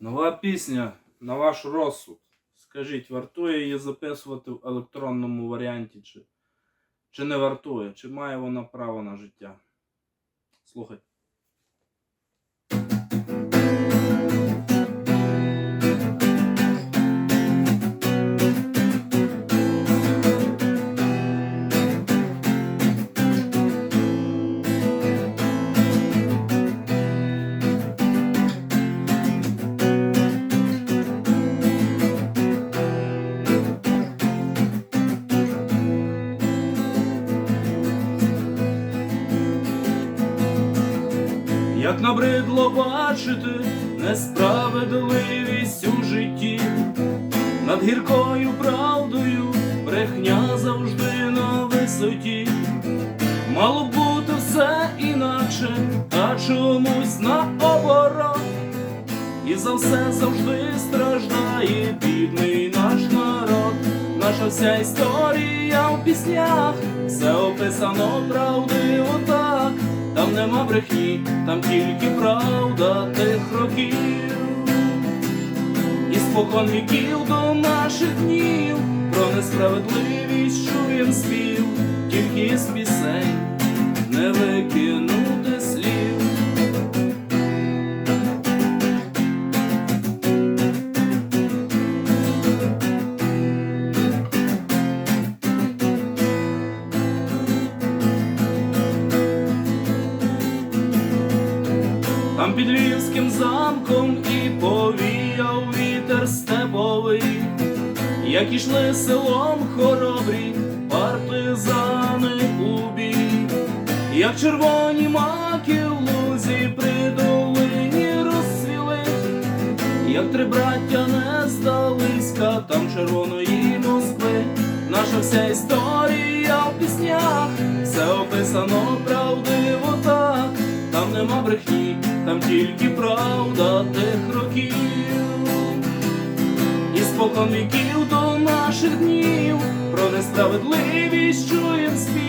Нова пісня на ваш розсуд. Скажіть, вартує її записувати в електронному варіанті, чи, чи не вартує? Чи має вона право на життя? Слухай. Як набридло бачити несправедливість у житті, над гіркою правдою брехня завжди на висоті. Мало бути все інакше, а чомусь наоборот. І за все завжди страждає бідний наш народ. Наша вся історія в піснях, все описано правдиво так. Там нема брехні, там тільки правда тих років. І спокон віків до наших днів про несправедливість чуєм спів, Там під львівським замком і повіяв вітер степовий, як ішли селом хоробрі партизани у бій, як червоні маки в лузі при долині розсвіли, як три браття не здалися, там червоної Москви, наша вся історія в піснях, все описано там нема брехні, там тільки правда тих років. І спокон віків до наших днів про несправедливість чуєм спів.